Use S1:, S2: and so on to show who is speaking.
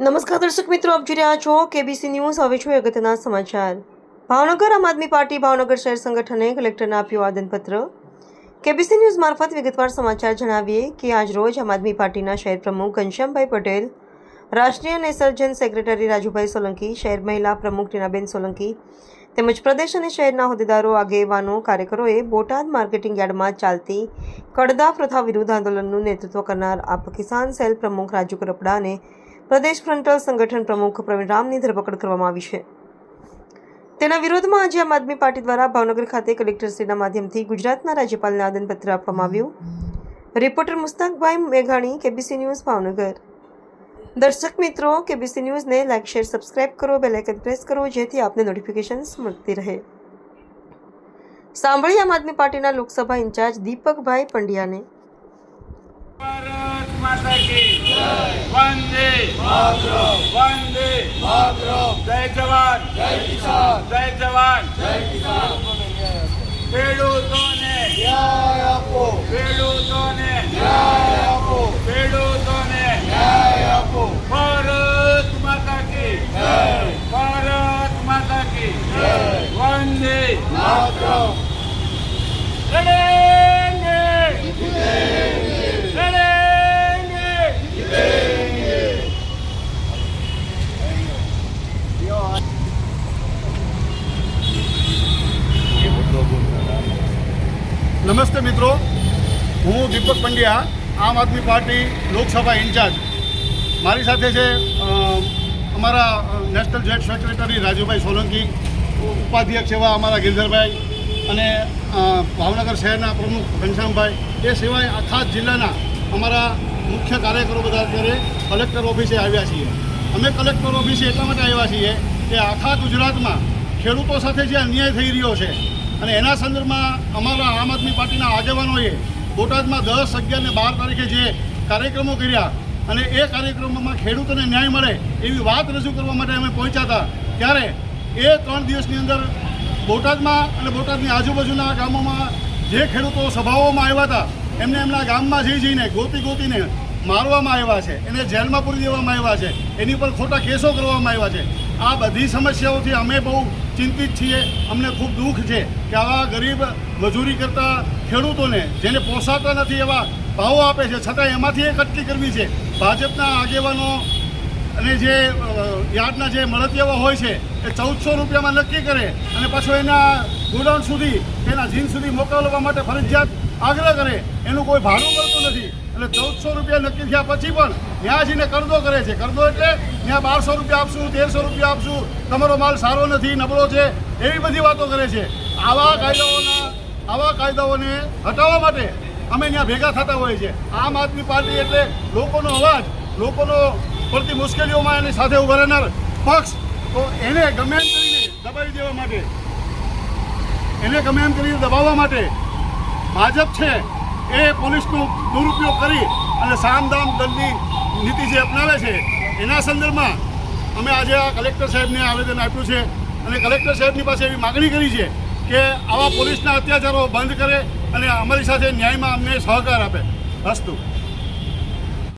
S1: નમસ્કાર દર્શક મિત્રો, આપ જોઈ રહ્યા છો કેબીસી ન્યૂઝ હવે છું અગત્યના સમાચાર. ભાવનગર આમ આદમી પાર્ટી, ભાવનગર શહેર સંગઠને કલેક્ટરને આપ્યું આવેદનપત્ર. કેબીસી ન્યૂઝ મારફત વિગતવાર સમાચાર જણાવીએ કે આજ રોજ આમ આદમી પાર્ટીના શહેર પ્રમુખ ઘનશ્યામભાઈ પટેલ, રાષ્ટ્રીય અને સર્જન સેક્રેટરી રાજુભાઈ સોલંકી, શહેર મહિલા પ્રમુખ ટીનાબેન સોલંકી તેમજ પ્રદેશ અને શહેરના હોદ્દેદારો, આગેવાનો, કાર્યકરોએ બોટાદ માર્કેટિંગ યાર્ડમાં ચાલતી કડદા પ્રથા વિરુદ્ધ આંદોલનનું નેતૃત્વ કરનાર આપ કિસાન સેલ પ્રમુખ રાજુ કરપડા અને પ્રદેશ ફ્રન્ટલ સંગઠન પ્રમુખ પ્રવીણ રામની ધરપકડ કરવામાં આવી છે. તેના વિરોધમાં આજે આમ આદમી પાર્ટી દ્વારા ભાવનગર ખાતે કલેક્ટરશ્રીના માધ્યમથી ગુજરાતના રાજ્યપાલને આદનપત્ર આપવામાં આવ્યું. રિપોર્ટર મુસ્તાકભાઈ મેઘાણી, કેબીસી ન્યૂઝ, ભાવનગર. દર્શક મિત્રો, કેબીસી ન્યૂઝને લાઇક, શેર, સબસ્ક્રાઇબ કરો, બેલ આઇકન પ્રેસ કરો, જેથી આપને નોટિફિકેશન્સ મળતી રહે. સાંભળી આમ આદમી પાર્ટીના લોકસભા ઇન્ચાર્જ દીપકભાઈ પંડ્યાને.
S2: ભારત માતા કી વંદે. વંદે. જય જવાન. જય કિસાન જય જવાન. જય કિસાન ખેડૂતોને.
S3: ન્યાય આપો
S2: ખેડૂતોને.
S3: ન્યાય
S2: ભારત માતા કી ભારત વંદે.
S3: માતરમ નમસ્તે મિત્રો. હું દીપક પંડ્યા, આમ આદમી પાર્ટી લોકસભા ઇન્ચાર્જ. મારી સાથે છે અમારા national joint secretary Rajubhai Solanki ઉપાધ્યક્ષ એવા અમારા ગિરધરભાઈ અને ભાવનગર શહેરના પ્રમુખ ઘનશ્યામભાઈ. એ સિવાય આખા જિલ્લાના અમારા મુખ્ય કાર્યકરો બધા અત્યારે કલેક્ટર ઓફિસે આવ્યા છીએ. અમે કલેક્ટર ઓફિસે એટલા માટે આવ્યા છીએ કે આખા ગુજરાતમાં ખેડૂતો સાથે જે અન્યાય થઈ રહ્યો છે અને એના સંદર્ભમાં અમારા આમ આદમી પાર્ટીના આગેવાનોએ બોટાદમાં દસ, અગિયાર ને બાર તારીખે જે કાર્યક્રમો કર્યા અને એ કાર્યક્રમોમાં ખેડૂતોને ન્યાય મળે એવી વાત રજૂ કરવા માટે અમે પહોંચ્યા હતા. ત્યારે એ ત્રણ દિવસની અંદર બોટાદમાં અને બોટાદની આજુબાજુના ગામોમાં જે ખેડૂતો સભાઓમાં આવ્યા હતા, એમને એમના ગામમાં જઈ જઈને ગોતી ગોતીને મારવામાં આવ્યા છે, એને જેલમાં પૂરી દેવામાં આવ્યા છે, એની પર ખોટા કેસો કરવામાં આવ્યા છે. આ બધી સમસ્યાઓથી અમે બહુ ચિંતિત છીએ. અમને ખૂબ દુઃખ છે કે આવા ગરીબ મજૂરી કરતા ખેડૂતોને જેને પોસાતા નથી એવા ભાવો આપે છે છતાં એમાંથી એક અટકી કરવી છે. ભાજપના આગેવાનો અને જે યાર્ડના જે મળતિયાઓ હોય છે, એ ચૌદસો રૂપિયામાં નક્કી કરે અને પાછો એના ગોડાઉન સુધી એના જીન સુધી મોકલવા માટે ફરજિયાત આગ્રહ કરે. એનું કોઈ ભાડું મળતું નથી. એટલે ચૌદસો રૂપિયા નક્કી થયા પછી પણ ત્યાં જઈને કરદો કરે છે. કરદો એટલે ત્યાં બારસો રૂપિયા આપશું, તેરસો રૂપિયા આપશું. તમારો માલ સારો નથી, નબળો છે, એવી બધી વાતો કરે છે. આવા કાયદાઓના, આવા કાયદાઓને હટાવવા માટે અમે ત્યાં ભેગા થતા હોઈએ છીએ આમ આદમી પાર્ટી એટલે લોકોનો અવાજ, લોકોનો પડતી મુશ્કેલીઓમાં એની સાથે ઊભા રહેનાર પક્ષ. તો એને ગમે કરીને દબાવી દેવા માટે એને ગમે એમ કરીને દબાવવા માટે ભાજપ છે એ પોલીસનો દુરુપયોગ કરી અને સામદામ દંડની નીતિ જે અપનાવે છે, એના સંદર્ભમાં અમે આજે આ કલેક્ટર સાહેબને આવેદન આપ્યું છે અને કલેક્ટર સાહેબની પાસે એવી માગણી કરી છે કે આવા પોલીસના અત્યાચારો બંધ કરે અને અમારી સાથે ન્યાયમાં અમને સહકાર આપે. અસ્તુ.